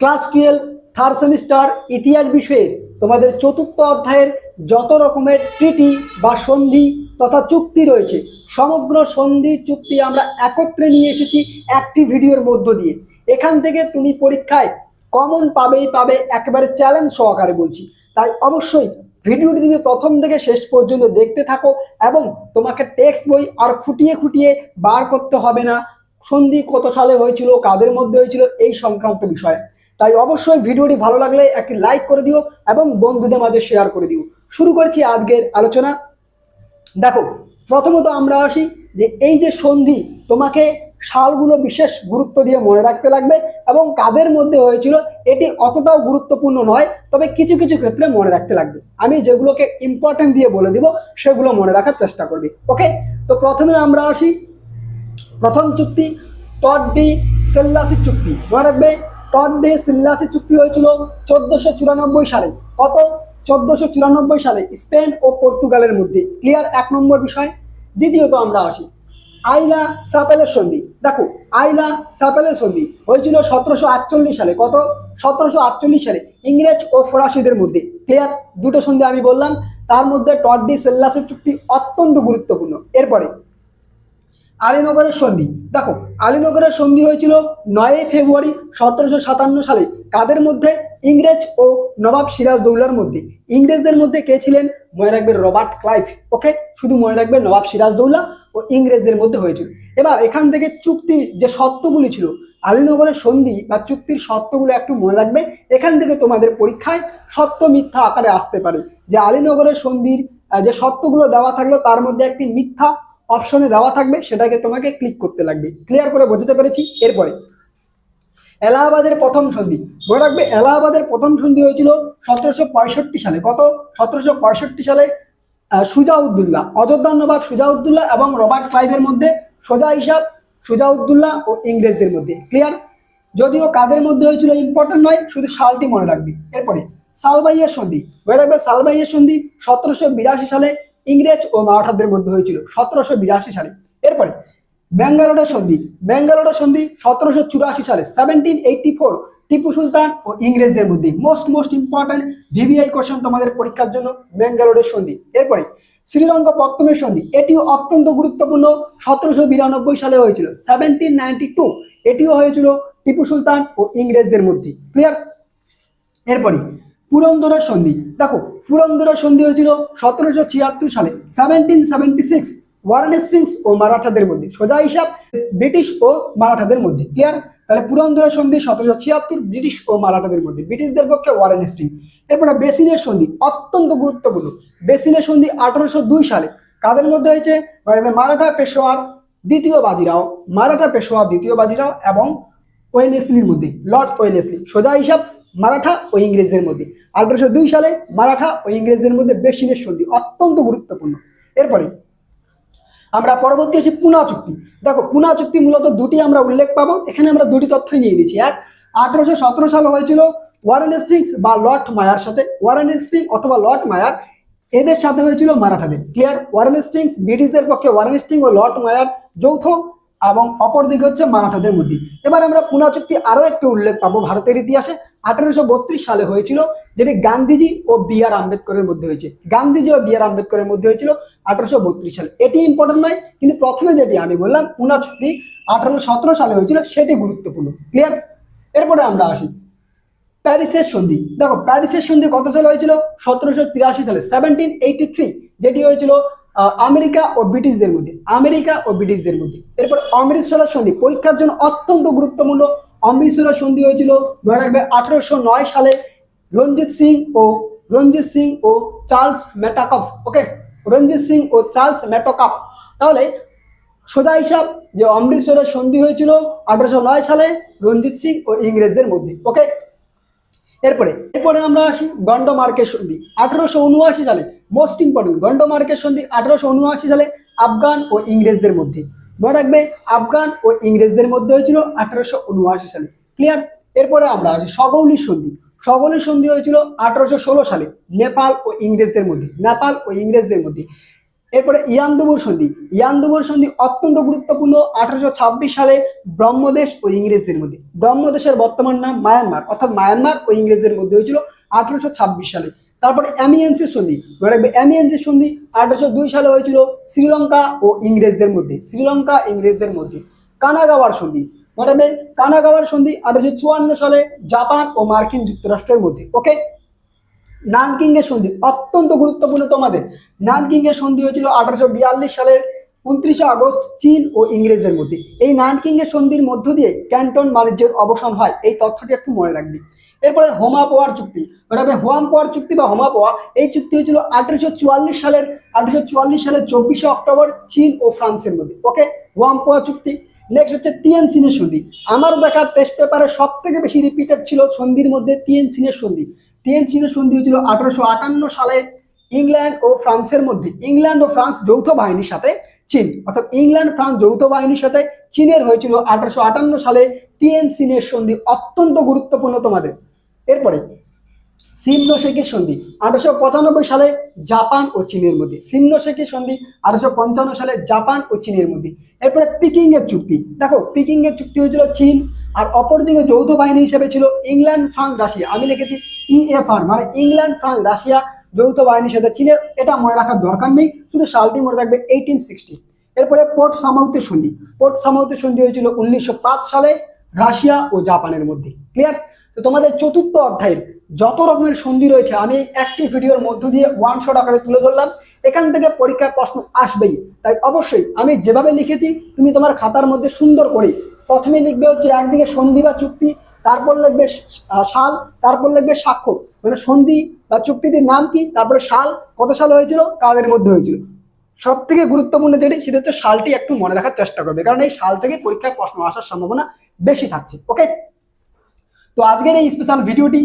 Class twelve third semester ইতিহাস বিষয়ের তোমাদের চতুর্থ অধ্যায়ের যত রকমের ট্রিটি বা সন্ধি তথা চুক্তি রয়েছে, সমগ্র সন্ধি চুক্তি আমরা একত্রে নিয়ে এসেছি একটি ভিডিওর মধ্য দিয়ে। এখান থেকে তুমি পরীক্ষায় কমন পাবেই পাবে, একেবারে চ্যালেঞ্জ সহকারে বলছি। তাই অবশ্যই ভিডিওটি তুমি প্রথম থেকে শেষ পর্যন্ত দেখতে থাকো এবং তোমাকে টেক্সট বই আর খুঁটিয়ে খুঁটিয়ে বার করতে হবে না। সন্ধি কত সালে হয়েছিল, কাদের মধ্যে হয়েছিল, এই সংক্রান্ত বিষয়ে। তাই অবশ্যই ভিডিওটি ভালো লাগলে একটি লাইক করে দিও এবং বন্ধুদের মাঝে শেয়ার করে দিও। শুরু করছি আজকের আলোচনা। দেখো, প্রথমত আমরা আসি যে এই যে সন্ধি, তোমাকে সালগুলো বিশেষ গুরুত্ব দিয়ে মনে রাখতে লাগবে এবং কাদের মধ্যে হয়েছিল, এটি অতটাও গুরুত্বপূর্ণ নয়, তবে কিছু কিছু ক্ষেত্রে মনে রাখতে লাগবে। আমি যেগুলোকে ইম্পর্টেন্ট দিয়ে বলে দিব, সেগুলো মনে রাখার চেষ্টা করবি। ওকে তো প্রথমে আমরা আসি প্রথম চুক্তি টট ডি সেল্লাসি চুক্তি। মনে রাখবে টট ডি সেল্লাসি চুক্তি হয়েছিল চোদ্দশো চুরানব্বই সালে। কত? চোদ্দশো চুরানব্বই সালে স্পেন ও পর্তুগালের মধ্যে। ক্লিয়ার এক নম্বর বিষয়। দ্বিতীয়ত আমরা আসি। আইলা সাপেলের সন্ধি। দেখো, আইলা সাপেলের সন্ধি হয়েছিল সতেরোশো আটচল্লিশ সালে। কত? সতেরোশো আটচল্লিশ সালে ইংরেজ ও ফরাসিদের মধ্যে। ক্লিয়ার? দুটো সন্ধি আমি বললাম। তার মধ্যে টট ডি সেল্লাসের চুক্তি অত্যন্ত গুরুত্বপূর্ণ। এরপরে আলীনগরের সন্ধি। দেখো, আলীনগরের সন্ধি হয়েছিল নয়ই ফেব্রুয়ারি সতেরোশো সাতান্ন সালে। কাদের মধ্যে? ইংরেজ ও নবাব সিরাজদৌলার মধ্যে। ইংরেজদের মধ্যে কে ছিলেন? মনে রাখবে রবার্ট ক্লাইভ। ওকে? শুধু মনে রাখবে নবাব সিরাজদৌলা ও ইংরেজদের মধ্যে হয়েছিল। এবার এখান থেকে চুক্তির যে শর্তগুলি ছিল, আলীনগরের সন্ধি বা চুক্তির শর্তগুলো একটু মনে রাখবে। এখান থেকে তোমাদের পরীক্ষায় সত্য মিথ্যা আকারে আসতে পারে। যে আলীনগরের সন্ধির যে শর্তগুলো দেওয়া থাকল, তার মধ্যে একটি মিথ্যা অপশনে দেওয়া থাকবে সেটাকে তোমাকে ক্লিক করতে লাগবে। ক্লিয়ার করে বোঝাতে পেরেছি? এরপরে এলাহাবাদের প্রথম সন্ধি। মনে রাখবে এলাহাবাদের প্রথম সন্ধি হয়েছিল সতেরোশো পঁয়ষট্টি সালে। কত? সতেরোশো পঁয়ষট্টি সালে আহ, সুজাউদ্দৌলা অযোধ্যার নবাব সুজাউদ্দৌলা এবং রবার্ট ক্লাইভের মধ্যে সোজা হিসাব সুজাউদ্দৌলা ও ইংরেজদের মধ্যে। ক্লিয়ার যদিও কাদের মধ্যে হয়েছিল ইম্পর্টেন্ট নয় শুধু সালটি মনে রাখবি। এরপরে সালবাইয়ের সন্ধি। মনে রাখবে সালবাইয়ের সন্ধি সতেরোশো বিরাশি সালে ইংরেজ ও মারাঠাদের মধ্যে হয়েছিল সতেরোশো বিরাশি সালে। এরপরে ব্যাঙ্গালোরের সন্ধি। ব্যাঙ্গালোরের সন্ধি সতেরোশো চুরাশি সালে। Seventeen eighty four Tipu Sultan ও ইংরেজদের মধ্যে most most important VVI question তোমাদের পরীক্ষার জন্য ব্যাঙ্গালোরের সন্ধি। এরপরে শ্রীলঙ্কা পত্তমের সন্ধি। এটিও অত্যন্ত গুরুত্বপূর্ণ। সতেরোশো বিরানব্বই সালে হয়েছিল। সেভেন্টিন নাইনটি টু এটিও হয়েছিল টিপু সুলতান ও ইংরেজদের মধ্যে। ক্লিয়ার এরপরে পুরন্দরের সন্ধি। দেখো পুরন্দরের সন্ধি হয়েছিল সতেরোশো ছিয়াত্তর সালে seventeen seventy six Warren Hastings ও মারাঠাদের মধ্যে। সোজা হিসাব, ব্রিটিশ ও মারাঠাদের মধ্যে। ক্লিয়ার তাহলে পুরন্দরের সন্ধি সতেরোশো ছিয়াত্তর, ব্রিটিশ ও মারাঠাদের মধ্যে। ব্রিটিশদের পক্ষে ওয়ারেন হেস্টিং এরপরে বেসিনের সন্ধি, অত্যন্ত গুরুত্বপূর্ণ। বেসিনের সন্ধি আঠারোশো দুই সালে। কাদের মধ্যে হয়েছে? মারাঠা পেশোয়ার দ্বিতীয় বাজিরাও, মারাঠা পেশোয়া দ্বিতীয় বাজিরাও এবং ওয়েলেসলির মধ্যে, লর্ড ওয়েলেসলি। সোজা হিসাব মারাঠা ও ইংরেজদের মধ্যে। আঠারোশো দুই সালে মারাঠা ও ইংরেজদের মধ্যে বেসিনের সন্ধি অত্যন্ত গুরুত্বপূর্ণ। এরপরে আমরা পরবর্তী আসি পুনা চুক্তি। দেখো, পুনা চুক্তি মূলত দুটি আমরা উল্লেখ পাবো। এখানে আমরা দুটি তথ্যই নিয়ে নিচ্ছি এক, আঠারোশো সতেরো সালে হয়েছিল ওয়ারেন হেস্টিংস বা লর্ড মায়ার সাথে। ওয়ারেন হেস্টিং অথবা লর্ড মায়ার, এদের সাথে হয়েছিল মারাঠাদের। ক্লিয়ার? ওয়ারেন হেস্টিংস ব্রিটিশদের পক্ষে ওয়ারেন হেস্টিং ও লর্ড মায়ার যৌথ এবং অপরদিকে হচ্ছে মারাঠাদের মধ্যে এবার আমরা পুনা চুক্তি আরও একটি উল্লেখ পাবো ভারতের ইতিহাসে। আঠারোশো বত্রিশ সালে হয়েছিল, যেটি গান্ধীজি ও বি আর আম্বেদকরের মধ্যে হয়েছে। গান্ধীজি ও বি আর আম্বেদকরের মধ্যে হয়েছিল আঠারোশো বত্রিশ সালে। এটি ইম্পর্টেন্ট নয়, কিন্তু প্রথমে যেটি আমি বললাম, পুনা চুক্তি আঠারোশো সতেরো সালে হয়েছিল, সেটি গুরুত্বপূর্ণ। ক্লিয়ার এরপরে আমরা আসি। প্যারিসের সন্ধি। দেখো, প্যারিসের সন্ধি কত সালে হয়েছিল? সতেরোশো তিরাশি সালে সেভেন্টিন থ্রি যেটি হয়েছিল আমেরিকা ও ব্রিটিশদের মধ্যে, আমেরিকা ও ব্রিটিশদের মধ্যে। এরপর অমৃতসরের সন্ধি, পরীক্ষার জন্য অত্যন্ত গুরুত্বপূর্ণ। অমৃতসরের সন্ধি হয়েছিল মনে রাখবে নয় সালে রঞ্জিত সিং ও রঞ্জিত সিং ও Charles Metcalfe okay? Ranjit Singh ও চার্লস মেটকাপ তাহলে সোজা হিসাব যে অমৃতসরের সন্ধি হয়েছিল আঠারোশো নয় সালে রঞ্জিত সিং ও ইংরেজদের মধ্যে, ওকে? এরপরে এরপরে আমরা আসি গন্ডমার্কের সন্ধি। আঠারোশো উনআশি সালে মোস্ট ইম্পর্টেন্ট গন্ডমার্কের সন্ধি আঠারোশো উনআশি সালে আফগান ও ইংরেজদের মধ্যে। মনে রাখবে, আফগান ও ইংরেজদের মধ্যে হয়েছিল আঠারোশো উনআশি সালে। ক্লিয়ার এরপরে আমরা আসি সগৌলির সন্ধি। সগৌলির সন্ধি হয়েছিল আঠারোশো ষোলো সালে নেপাল ও ইংরেজদের মধ্যে। নেপাল ও ইংরেজদের মধ্যে। এরপরে ইয়ান্দুবুর সন্ধি। ইয়ান্দুবুর সন্ধি অত্যন্ত গুরুত্বপূর্ণ আঠারোশো ছাব্বিশ সালে ব্রহ্মদেশ ও ইংরেজদের মধ্যে। ব্রহ্মদেশের বর্তমান নাম মায়ানমার, অর্থাৎ মায়ানমার ও ইংরেজদের মধ্যে হয়েছিল আঠারোশো ছাব্বিশ সালে। তারপরে অ্যামিয়েন্সির সন্ধি, মনে রাখবে অ্যামিয়েন্সির সন্ধি আঠারোশো দুই সালে হয়েছিল শ্রীলঙ্কা ও ইংরেজদের মধ্যে, শ্রীলঙ্কা ইংরেজদের মধ্যে। কানাগাওয়ার সন্ধি, মনে রাখবে কানাগাওয়ার সন্ধি আঠারোশো চুয়ান্ন সালে জাপান ও মার্কিন যুক্তরাষ্ট্রের মধ্যে ওকে নানকিং এর সন্ধি অত্যন্ত গুরুত্বপূর্ণ তোমাদের। নানকিং এর সন্ধি হয়েছিল আঠারোশো বিয়াল্লিশ সালের উনত্রিশে আগস্ট চীন ও ইংরেজদের মধ্যে। এই নানকিং এর সন্ধির মধ্য দিয়ে ক্যান্টন বাণিজ্যের অবসান হয়। এই তথ্যটি একটু মনে রাখবি। এরপরে হোমা পোয়ার চুক্তি। মানে হোয়াম পোয়ার চুক্তি বা হোমা পোয়া, এই চুক্তি হয়েছিল আঠারোশো চুয়াল্লিশ সালের, আঠারোশো চুয়াল্লিশ সালের চব্বিশে অক্টোবর চীন ও ফ্রান্সের মধ্যে। ওকে? হোয়াম পোয়া চুক্তি। নেক্সট হচ্ছে টিএন সিনের সন্ধি। আমার দেখা টেস্ট পেপারে সব থেকে বেশি রিপিটেড ছিল সন্ধির মধ্যে টিএন সিনের সন্ধি। টিএন চীনের সন্ধি হয়েছিল আঠারোশো আটান্ন সালে ইংল্যান্ড ও ফ্রান্সের মধ্যে। ইংল্যান্ড ও ফ্রান্স যৌথ বাহিনীর সাথে চীন। অর্থাৎ ইংল্যান্ড, ফ্রান্স যৌথ বাহিনীর সাথে চীনের হয়েছিল আঠারোশো আটান্ন সালে টিএন সিনের সন্ধি অত্যন্ত গুরুত্বপূর্ণ তোমাদের। এরপরে সিমনোসেকির সন্ধি আঠারোশো পঁচানব্বই সালে জাপান ও চীনের মধ্যে। সিমনোসেকির সন্ধি আঠারোশো পঞ্চান্ন সালে জাপান ও চীনের মধ্যে। এরপরে পিকিংয়ের চুক্তি। দেখো, পিকিংয়ের চুক্তি হয়েছিল চীন। আর অপরদিকে যৌথ বাহিনী হিসেবে ছিল ইংল্যান্ড, ফ্রান্স, রাশিয়া। আমি লিখেছি ইএফআর মানে ইংল্যান্ড, ফ্রান্স, রাশিয়া যৌথ বাহিনীর সাথে চীনের এটা মনে রাখার দরকার নেই, শুধু সালটি মনে রাখবে এইটিন সিক্সটি এরপরে পোর্ট সামাউথের সন্ধি। পোর্ট সামাউথের সন্ধি হয়েছিল উনিশশো পাঁচ সালে রাশিয়া ও জাপানের মধ্যে। ক্লিয়ার তো তোমাদের চতুর্থ অধ্যায়ের যত রকমের সন্ধি রয়েছে, আমি একটি ভিডিওর মধ্য দিয়ে ওয়ান শট আকারে তুলে ধরলাম। এখান থেকে পরীক্ষার প্রশ্ন আসবেই। তাই অবশ্যই আমি যেভাবে লিখেছি, তুমি তোমার খাতার মধ্যে সুন্দর করে প্রথমে লিখবে হচ্ছে একদিকে সন্ধি বা চুক্তি, তারপর লিখবে সাল, তারপর লিখবে স্বাক্ষর মানে সন্ধি বা চুক্তিটির নাম কি, তারপরে সাল, কত সাল হয়েছিল, কাদের মধ্যে হয়েছিল। সব থেকে গুরুত্বপূর্ণ যেটি, সেটা হচ্ছে সালটি একটু মনে রাখার চেষ্টা করবে, কারণ এই সাল থেকে পরীক্ষায় প্রশ্ন আসার সম্ভাবনা বেশি থাকছে, ওকে? তো আজকের এই স্পেশাল ভিডিওটি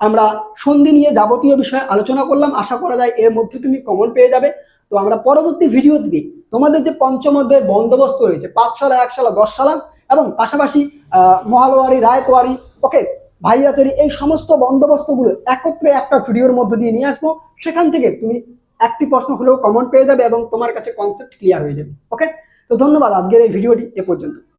আমরা সন্ধি নিয়ে যাবতীয় বিষয়ে আলোচনা করলাম, আশা করা যায় এর মধ্যে তুমি কমন পেয়ে যাবে। তো আমরা পরবর্তী ভিডিও ভিডিওতে তোমাদের যে পঞ্চম অধ্যায়ের বন্দোবস্ত রয়েছে, পাঁচ সালা, এক সালা, দশ সালা এবং পাশাপাশি মহালোয়ারি, রায়তোয়ারি, ওকে, ভাইয়াচারি, এই সমস্ত বন্দোবস্তগুলো একত্রে একটা ভিডিওর মধ্য দিয়ে নিয়ে আসব। সেখান থেকে তুমি একটি প্রশ্ন হলেও কমন পেয়ে যাবে এবং তোমার কাছে কনসেপ্ট ক্লিয়ার হয়ে যাবে, ওকে? তো ধন্যবাদ আজকের এই ভিডিওটি এ পর্যন্ত।